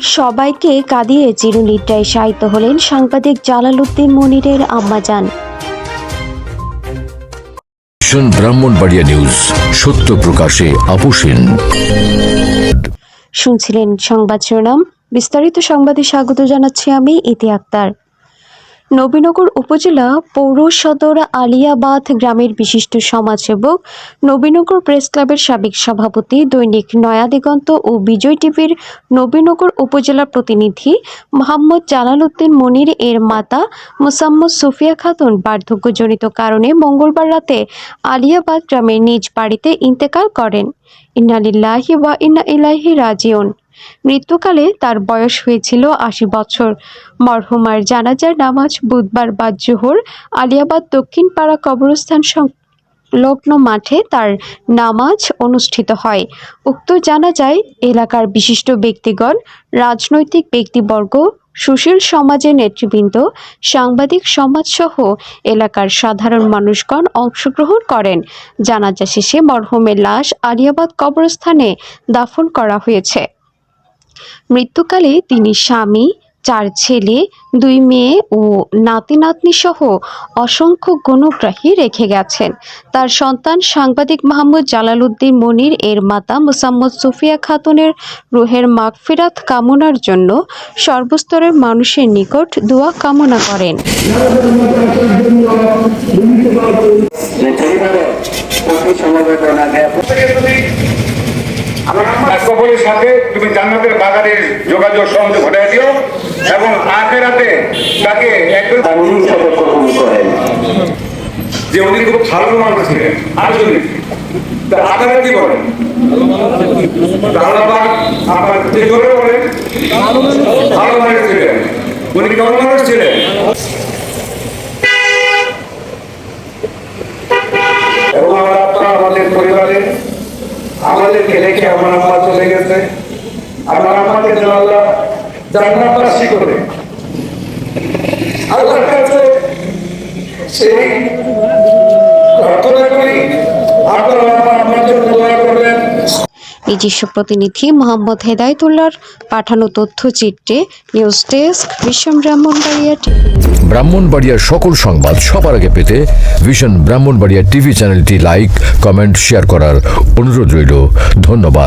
সবাইকে কাঁদিয়ে চিরনিদ্রায় সাহিত্য হলেন সাংবাদিক জালালউদ্দিন মনিরের আম্মাজান। ব্রাহ্মণবাড়িয়া নিউজ সত্য প্রকাশে শুনছিলেন সংবাদ শিরোনাম বিস্তারিত সংবাদে স্বাগত জানাচ্ছি আমি ইতি আক্তার। নবীনগর উপজেলা পৌর সদর আলিয়াবাদ গ্রামের বিশিষ্ট সমাজসেবক, নবীনগর প্রেস ক্লাবের সাবেক সভাপতি দৈনিক নয়া দিগন্ত ও বিজয় টিভির নবীনগর উপজেলা প্রতিনিধি মোহাম্মদ জালালউদ্দিন মনির এর মাতা মোসাম্মদ সুফিয়া খাতুন বার্ধক্যজনিত কারণে মঙ্গলবার রাতে আলিয়াবাদ গ্রামের নিজ বাড়িতে ইন্তেকাল করেন। ইন্নালিল্লাহি ওয়া ইন্না ইলাইহি রাজিউন। মৃত্যুকালে তার বয়স হয়েছিল আশি বছর। মরহুমার জানাজার নামাজ বুধবার বাদ জোহর আলিয়াবাদ দক্ষিণ পাড়া কবরস্থান সংলগ্ন মাঠে তার নামাজ অনুষ্ঠিত হয়। উক্ত জানাজায় এলাকার বিশিষ্ট ব্যক্তিগণ, রাজনৈতিক ব্যক্তিবর্গ, সুশীল সমাজের নেতৃবৃন্দ, সাংবাদিক সমাজসহ এলাকার সাধারণ মানুষগণ অংশগ্রহণ করেন। জানাজা শেষে মরহুমের লাশ আলিয়াবাদ কবরস্থানে দাফন করা হয়েছে। মৃত্যুকালে তিনি স্বামী, চার ছেলে, দুই মেয়ে ও নাতি নাতনি সহ অসংখ্য গুণগ্রাহী রেখে গেছেন। তার সন্তান সাংবাদিক মাহমুদ জালালউদ্দিন মনির, এর মাতা মোসাম্মদ সুফিয়া খাতুনের রুহের মাগফিরাত কামনার জন্য সর্বস্তরের মানুষের নিকট দোয়া কামনা করেন। আমার কবরের সাথে তুমি জান্নাতের বাগানের যোগাযোগ সংযোগ ঘটাই দিও এবং আখেরাতে তাকে একদম তার হিসাবে গ্রহণ করেন। যে উনি খুব ভালো মানুষ ছিলেন। আধুনিক তা আপনারা কি বলেন? আপনার করে বলেন? ভালো মানুষ ছিলেন। উনি কেমন মানুষ ছিলেন এবং আমার আত্মা আমাদের পরিবারে আমাদেরকে রেখে আমার আম্মা চলে গেছে। আমার আম্মাকে যেন আল্লাহ জান্নাতবাসী করে। আল্লাহর কাছে সেই নিজস্ব প্রতিনিধি মোহাম্মদ হেদায়তুল্লার পাঠানো তথ্যচিত্রে নিউজ ডেস্ক, ভীষণ ব্রাহ্মণবাড়িয়া ব্রাহ্মণবাড়িয়ার সকল সংবাদ সবার আগে পেতে ভীষণ ব্রাহ্মণবাড়িয়া টিভি চ্যানেলটি লাইক, কমেন্ট, শেয়ার করার অনুরোধ রইল। ধন্যবাদ।